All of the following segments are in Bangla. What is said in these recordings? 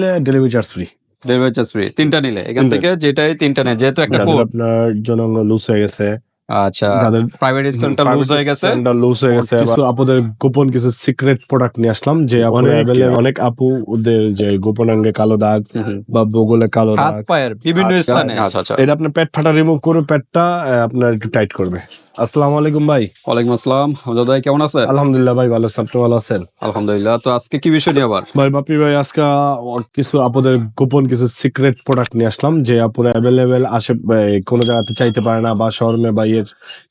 নিলে delivery charge free delivery charge free তিনটা নিলে। এখান থেকে যেটাই তিনটা নেয় যেহেতু একটা কোড আপনার জনাঙ্গ লুজ হয়ে গেছে। আচ্ছা। প্রাইভেট সেন্টার লুজ হয়ে গেছে। লুজ হয়ে গেছে। কিছু আপুদের গোপন কিছু সিক্রেট প্রোডাক্ট নিয়ে আসলাম যে অনেক অনেক আপু ওদের যে গোপন গোপনাঙ্গে কালো দাগ। বা বগলে কালো দাগ। হাত পায়ের বিভিন্ন হাত, স্থানে। আচ্ছা আচ্ছা। এটা আপনার পেট ফাটা রিমুভ করে পেটটা আপনার একটু টাইট করবে। আসসালামু আলাইকুম ভাই। ওয়ালাইকুম আসসালাম। হামজা ভাই কেমন আছেন? আলহামদুলিল্লাহ ভাই ভালো আছেন? আপনি ভালো আছেন? আলহামদুলিল্লাহ। তো আজকে কি বিষয় নিয়ে আবার? ভাই বাপি ভাই আজকে কিছু আপনাদের গোপন কিছু সিক্রেট প্রোডাক্ট নিয়ে আসলাম যে আপুরা অ্যাভেলেবেল আসে কোনো জায়গাতে চাইতে পারে না বা শহরমে বা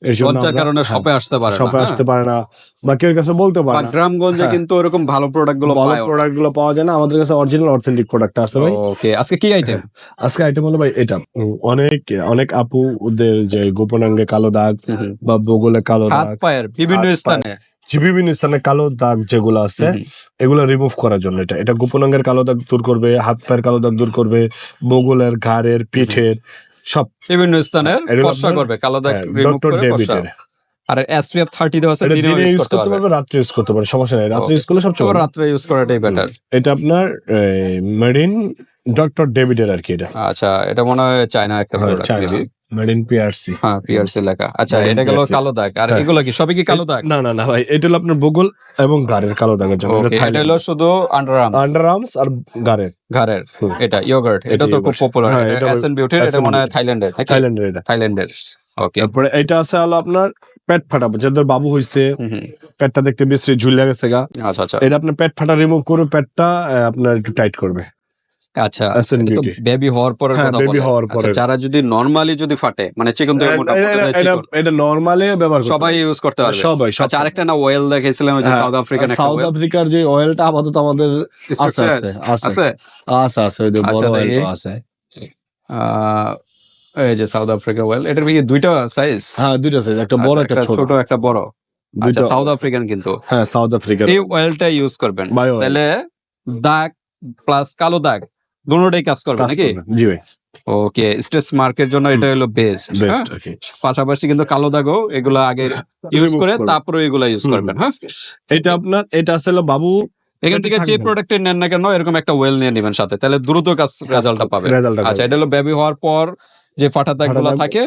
এর জন্য কারণে শপে আসতে পারে শপে আসতে পারে না। বা কেউ কাছে বলতে পারে না। গ্রামগঞ্জে হ্যাঁ। কিন্তু ওরকম ভালো প্রোডাক্টগুলো ভালো প্রোডাক্টগুলো পাওয়া যায় না। আমাদের কাছে অরিজিনাল অথেন্টিক প্রোডাক্ট আছে ভাই। ওকে আজকে কি আইটেম আজকে আইটেম হলো ভাই এটা। অনেক অনেক আপু ওদের যে গোপনাঙ্গে কালো দাগ বা বগলে কালো হাত দাগ পায়ের বিভিন্ন স্থানে। বিভিন্ন স্থানে কালো দাগ যেগুলো আছে এগুলো রিমুভ করার জন্য এটা। এটা গোপনাঙ্গের কালো দাগ দূর করবে হাত পায়ের কালো দাগ দূর করবে বগলের ঘাড়ের পিঠের সব। বিভিন্ন স্থানে ফর্সা করবে কালো দাগ রিমুভ ডক্টর ডেভিডের আর এসপিএফ 30 দেওয়া আছে দিনে দিনে ইউজ করতে পারবে। ইউজ করতে পারবে সমস্যা নেই। রাত্রে ইউজ করলে সবচেয়ে ভালো। রাত্রে ইউজ করাটাই বেটার এটা আপনার মেডিন ডক্টর ডেভিডের আর কি এটা। আচ্ছা এটা মনে হয় চায়না একটা হ্যাঁ, প্রোডাক্ট চায়না। পিআরসি হ্যাঁ পিআরসি লেখা। আচ্ছা এটা গেল কালো দাগ। আর হ্যাঁ। এগুলো কি সবই কি কালো দাগ? না না না ভাই এটা হলো আপনার বগল এবং গাড়ের কালো দাগের জন্য। এটা হলো শুধু আন্ডারআর্ম আন্ডার আর্মস আর গাড়ের ঘাড়ের এটা ইয়োগার্ট এটা তো খুব পপুলার হ্যাঁ, এটা এটা এসএন বিউটির এটা মনে হয় থাইল্যান্ডের থাইল্যান্ডের এটা। থাইল্যান্ডের ওকে তারপরে এটা আছে হলো আপনার পেট ফাটাবো যাদের বাবু হইছে পেটটা দেখতে বেশি ঝুলে গেছে গা। আচ্ছা আচ্ছা। এটা আপনার পেট ফাটা রিমুভ করে পেটটা আপনার একটু টাইট করবে। আচ্ছা বেবি হওয়ার পরে হ্যাঁ, হওয়ার আচ্ছা, পরে। যারা যদি নরমালি যদি ফাটে মানে চিকন থেকে মোটা এটা- নরমালি ব্যবহার সবাই ইউজ করতে পারবে। সবাই সব আচ্ছা আরেকটা না দেখাইছিলাম ওই যে সাউথ আফ্রিকান সাউথ আফ্রিকার যে অয়েলটা আপাতত আমাদের আছে আছে? আছে আছে? আছে আছে ওই যে বড় দেখি। অয়েল আছে। আহ, এই যে সাউথ আফ্রিকা ওয়েল এটার কি দুইটা সাইজ হ্যাঁ দুইটা সাইজ একটা বড় একটা ছোট। ছোট একটা বড়। আচ্ছা দুইটা সাউথ আফ্রিকান কিন্তু। হ্যাঁ সাউথ আফ্রিকার এই অয়েলটা ইউজ করবেন। তাহলে দাগ প্লাস কালো দাগ দুটোটাই কাজ করবে নাকি? ওকে স্ট্রেস মার্কের জন্য এটা হলো বেস্ট বেস্ট পাশাপাশি কিন্তু কালো দাগও এগুলো আগে ইউজ করে করবে। তারপরে এগুলো ইউজ করবেন হ্যাঁ? এটা আপনার এটা আসলে বাবু এখান থেকে যে। প্রোডাক্ট নেন না কেন এরকম একটা ওয়েল নিয়ে নেবেন সাথে। তাহলে দ্রুত কাজ রেজাল্টটা পাবে রেজাল্টটা আচ্ছা এটা হলো বেবি হওয়ার পর যে ফাটা দাগগুলো থাকে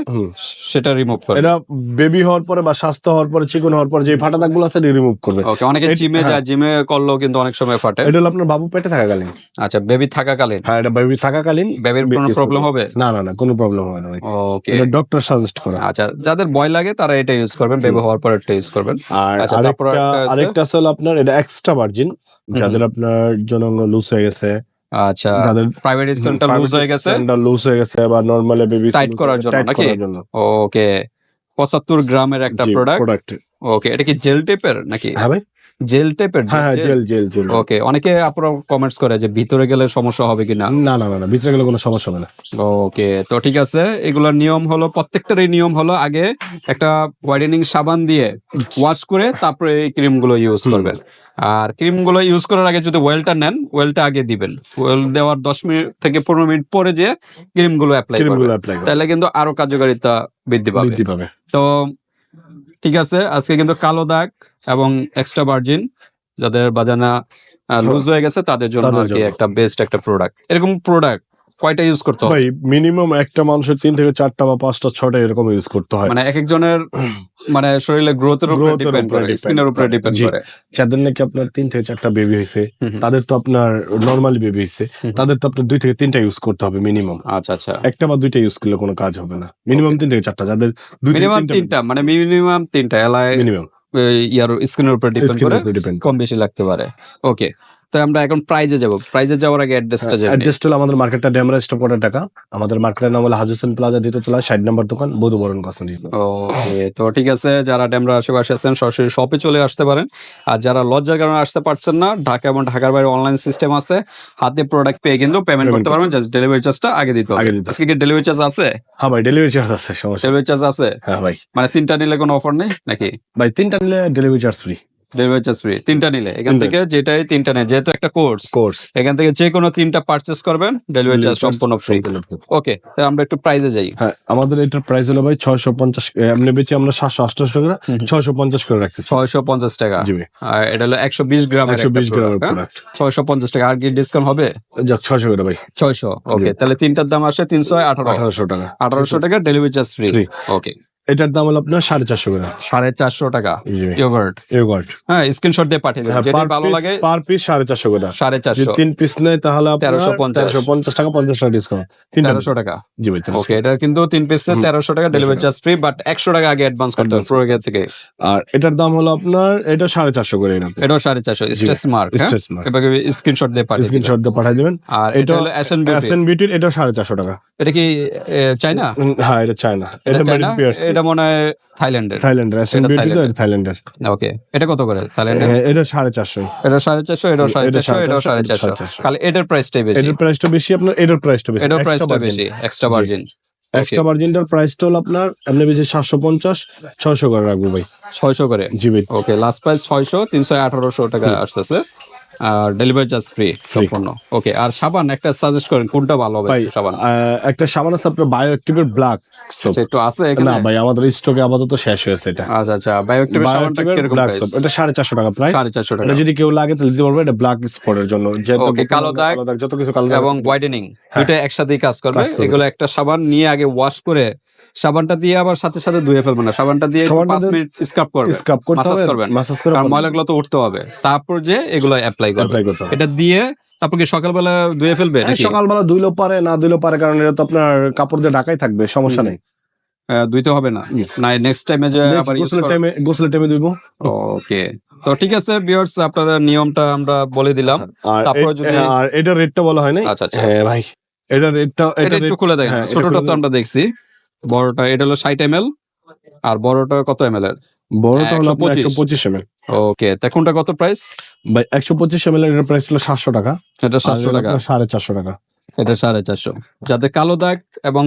সেটা রিমুভ করবে এটা বেবি হওয়ার পরে বা স্বাস্থ্য হওয়ার পরে চিকন হওয়ার পরে যে ফাটা দাগগুলো আছে রিমুভ করবে। ওকে অনেকে জিমে হ্যাঁ। যায় জিমে করলেও কিন্তু অনেক সময় ফাটে। এটা হলো আপনার বাবু পেটে থাকাকালীন। আচ্ছা বেবি থাকাকালীন? হ্যাঁ এটা বেবি থাকাকালীন। বেবির কোনো প্রবলেম হবে? না না না কোনো প্রবলেম হবে না ওকে এটা ডক্টর সাজেস্ট করা। আচ্ছা যাদের ভয় লাগে তারা এটা ইউজ করবেন বেবি হওয়ার পরে এটা ইউজ করবেন। আর আচ্ছা, তারপর আরেকটা আছে? আরেকটা আছে আপনার এটা এক্সট্রা ভার্জিন যাদের আপনার জনাঙ্গ লুজ হয়ে গেছে আচ্ছা প্রাইভেট সেন্টার লুজ হয়ে গেছে? লুজ হয়ে গেছে বা নরমালি বেবি টাইট করার জন্য নাকি? ওকে পঁচাত্তর গ্রামের একটা প্রোডাক্ট প্রোডাক্ট ওকে এটা কি জেল টেপের নাকি? হ্যাঁ ভাই। জেল টেপের হ্যাঁ হ্যাঁ জেল? জেল জেল ওকে অনেকে আপনারা কমেন্টস করে যে ভিতরে গেলে সমস্যা হবে কিনা? না না না না ভিতরে গেলে কোনো সমস্যা হবে না। ওকে তো ঠিক আছে এগুলোর নিয়ম হলো প্রত্যেকটারই নিয়ম হলো আগে একটা হোয়াইটেনিং সাবান দিয়ে ওয়াশ করে তারপরে এই ক্রিমগুলো ইউজ করবেন। আর ক্রিমগুলো ইউজ করার আগে যদি ওয়েলটা নেন ওয়েলটা আগে দিবেন। ওয়েল দেওয়ার দশ মিনিট থেকে পনেরো মিনিট পরে যে ক্রিমগুলো অ্যাপ্লাই গুলো করবেন। তাহলে কিন্তু আরও কার্যকারিতা বৃদ্ধি পাবে। বৃদ্ধি পাবে। তো ঠিক আছে আজকে কিন্তু কালো দাগ এবং এক্সট্রা ভার্জিন যাদের বাজানা লুজ হয়ে গেছে তাদের জন্য আর কি জন্য। একটা বেস্ট একটা প্রোডাক্ট এরকম প্রোডাক্ট কয়টা ইউজ করতে ভাই মিনিমাম একটা মানুষের তিন থেকে চারটা বা পাঁচটা ছটা এরকম ইউজ করতে হয়। মানে এক একজনের মানে শরীরের গ্রোথের উপরে ডিপেন্ড করে স্কিনের উপরে ডিপেন্ড করে। যাদের নাকি আপনার তিন থেকে চারটা বেবি হয়েছে। তাদের তো আপনার নর্মালি বেবি হয়েছে তাদের তো আপনার দুই থেকে তিনটা ইউজ করতে হবে মিনিমাম আচ্ছা আচ্ছা। একটা বা দুইটা ইউজ করলে কোনো কাজ হবে না। মিনিমাম তিন থেকে চারটা যাদের দুই মিনিমাম তিনটা মানে মিনিমাম তিনটা এলাই মিনিমাম ইয়ার স্কিনের উপরে ডিপেন্ড করে কম বেশি লাগতে পারে। ওকে তো আমরা এখন প্রাইজে যাব। প্রাইজে যাওয়ার আগে অ্যাড্রেসটা জেনে নিই। অ্যাড্রেস হলো আমাদের মার্কেটটা ড্যামরা স্টপ টাকা আমাদের মার্কেটের নাম হলো হাজুসেন প্লাজা দ্বিতীয়তলা ষাট নম্বর দোকান বধু বরণ কসমেটিক্স ওকে তো ঠিক আছে যারা ডেমরা আশেপাশে আছেন সরাসরি শপে চলে আসতে পারেন। আর যারা লজ্জার কারণে আসতে পারছেন না ঢাকা এবং ঢাকার বাইরে অনলাইন সিস্টেম আছে হাতে প্রোডাক্ট পেয়ে কিন্তু পেমেন্ট করতে পারবেন। জাস্ট ডেলিভারি চার্জটা আগে দিতে হবে। আগে দিতে আজকে কি ডেলিভারি চার্জ আছে? হ্যাঁ ভাই ডেলিভারি চার্জ আছে সমস্যা ডেলিভারি চার্জ আছে? হ্যাঁ ভাই। মানে তিনটা নিলে কোনো অফার নেই নাকি? ভাই তিনটা নিলে delivery charge free delivery charge free তিনটা নিলে। এখান থেকে যেটাই তিনটা নেয় যেহেতু একটা কোর্স কোর্স এখান থেকে যে কোনো তিনটা পারচেস করবেন ডেলিভারি চার্জ সম্পূর্ণ ফ্রি ওকে তাহলে আমরা একটু প্রাইজে যাই। হ্যাঁ আমাদের এটার প্রাইস হলো ভাই ছয়শো পঞ্চাশ এমনি বেচে আমরা সাতশো অষ্টআশি টাকা ছয়শো পঞ্চাশ করে রাখতেছি। ছয়শো পঞ্চাশ টাকা। আর এটা হলো একশো বিশ গ্রামের একশো বিশ গ্রামের প্রোডাক্ট ছয়শো পঞ্চাশ টাকা। আর কি ডিসকাউন্ট হবে? যাক ছয়শো করে ভাই। ছয়শো ওকে তাহলে তিনটার দাম আসে তিনশো আঠারো। আঠারোশো টাকা। আঠারোশো টাকা ডেলিভারি চার্জ ফ্রি ওকে এটার দাম হলো আপনার সাড়ে চারশো করে। সাড়ে চারশো টাকা। ইয়োগার্ট ইয়োগার্ট হ্যাঁ স্ক্রিনশট দিয়ে পাঠিয়ে দেবেন। যেটা ভালো লাগে পার পিস সাড়ে চারশো করে। সাড়ে চারশো। তিন পিস নেয় তাহলে তেরোশো আপনার পঞ্চাশ। পঞ্চাশ টাকা পঞ্চাশ টাকা ডিসকাউন্ট তেরোশো টাকা। জি ভাই ওকে এটা কিন্তু তিন পিসে। তেরোশো টাকা ডেলিভারি চার্জ ফ্রি বাট একশো টাকা আগে অ্যাডভান্স করতে হবে Advance থেকে। আর এটার দাম হলো আপনার এটা সাড়ে চারশো করে এটাও সাড়ে চারশো। Stretch mark Stretch mark। এবার স্ক্রিনশট দিয়ে পাঠিয়ে। স্ক্রিনশট দিয়ে পাঠিয়ে দেবেন। আর এটা হলো এসএন বিউটির এটা সাড়ে চারশো টাকা। এটা কি চায়না? হ্যাঁ এটা চায়না। এটা মেড পিয়ার্স এটা মনে হয় থাইল্যান্ডের। থাইল্যান্ডের এটা বিউটি তো থাইল্যান্ডের। ওকে এটা কত করে থাইল্যান্ডের? এটা সাড়ে চারশো। এটা সাড়ে চারশো এটাও সাড়ে এটা চারশো সাড়ে এটাও চারশো, সাড়ে এটা চারশো। সাড়ে তাহলে এটার প্রাইসটাই বেশি। এটার প্রাইসটা বেশি আপনার এটার প্রাইসটা বেশি। এটার প্রাইসটা বেশি এক্সট্রা মার্জিন এক্সট্রা মার্জিনটার প্রাইসটা হলো আপনার এমনি বেশি সাতশো পঞ্চাশ ছয়শো করে রাখব ভাই। ছয়শো করে? জি ওকে লাস্ট প্রাইস ছয়শো তিনশো আঠারোশো টাকা আসতেছে। আর ডেলিভারি চার্জ ফ্রি সম্পূর্ণ। ওকে আর সাবান একটা সাজেস্ট করেন কোনটা ভালো হবে সাবান? একটা সাবান আছে আপনার বায়ো অ্যাক্টিভের ব্ল্যাক আচ্ছা, একটু আছে এখানে? না ভাই আমাদের স্টকে আপাতত শেষ হয়েছে এটা। আচ্ছা আচ্ছা বায়োএক্টিভের সাবানটা কীরকম ব্ল্যাক প্রাইস এটা সাড়ে চারশো টাকা প্রাইস সাড়ে চারশো টাকা। এটা যদি কেউ লাগে তাহলে দিতে পারবে। এটা ব্ল্যাক স্পটের জন্য। যেহেতু কালো দাগ যত কিছু কালো দাগ এবং হোয়াইটেনিং দুইটা একসাথেই। কাজ করবে। এগুলো একটা সাবান নিয়ে আগে ওয়াশ করে সাবানটা দিয়ে আবার সাথে সাথে ধুয়ে ফেলবেন না। সাবানটা দিয়ে একটু পাঁচ মিনিট স্ক্রাব করবে। স্কাপ করতে হবে করবেন। মাসাজ করে আর ময়লাগুলো তো উঠতে হবে। তারপর যে এগুলো অ্যাপ্লাই করবে। অ্যাপ্লাই করতে হবে। এটা দিয়ে তারপর কি সকালবেলা ধুয়ে ফেলবে হ্যাঁ, সকালবেলা ধুইলেও পারে না ধুইলেও পারে কারণ এটা তো আপনার কাপড় দিয়ে ঢাকাই থাকবে সমস্যা নেই। ধুইতে হবে না। না নেক্সট টাইমে যে আবার গোসলের টাইমে গোসলের টাইমে ধুইবো। ওকে তো ঠিক আছে ভিউয়ার্স আপনাদের নিয়মটা আমরা বলে দিলাম। আর তারপরে যদি- আর এটা রেটটা বলা হয় না আচ্ছা আচ্ছা। হ্যাঁ ভাই। এটা রেটটা এটা একটু খুলে দেখেন। হ্যাঁ, ছোটটা তো আমরা দেখছি। বড়টা এটা হলো ষাট এম আর বড়টা কত এম এর? বড়টা হলো একশো পঁচিশ। এম এল ওকে কোনটা কত প্রাইস ভাই একশো পঁচিশ এম এল এর প্রাইস হলো সাতশো টাকা। এটা সাতশো টাকা। সাড়ে চারশো টাকা। এটা সাড়ে চারশো। যাদের কালো দাগ এবং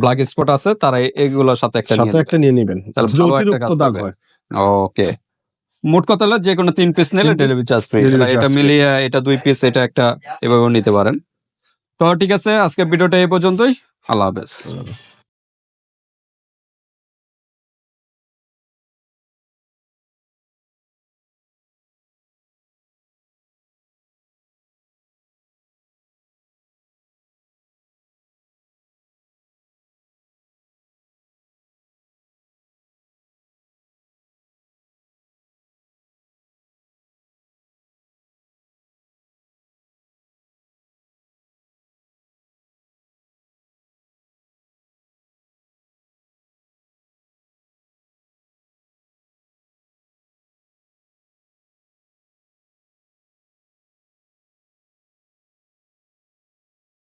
ব্ল্যাক স্পট আছে তারা এগুলোর সাথে একটা সাথে একটা নিয়ে নিবেন। অতিরিক্ত দাগ হয়। ওকে। মোট কথা হলো যে কোনো তিন পিস নিলে ডেলিভারি চার্জ ফ্রি এটা মিলিয়ে এটা দুই পিস এটা একটা এভাবেও নিতে পারেন। তো ঠিক আছে আজকে ভিডিওটা এই পর্যন্তই। আল্লাহ হাফেজ।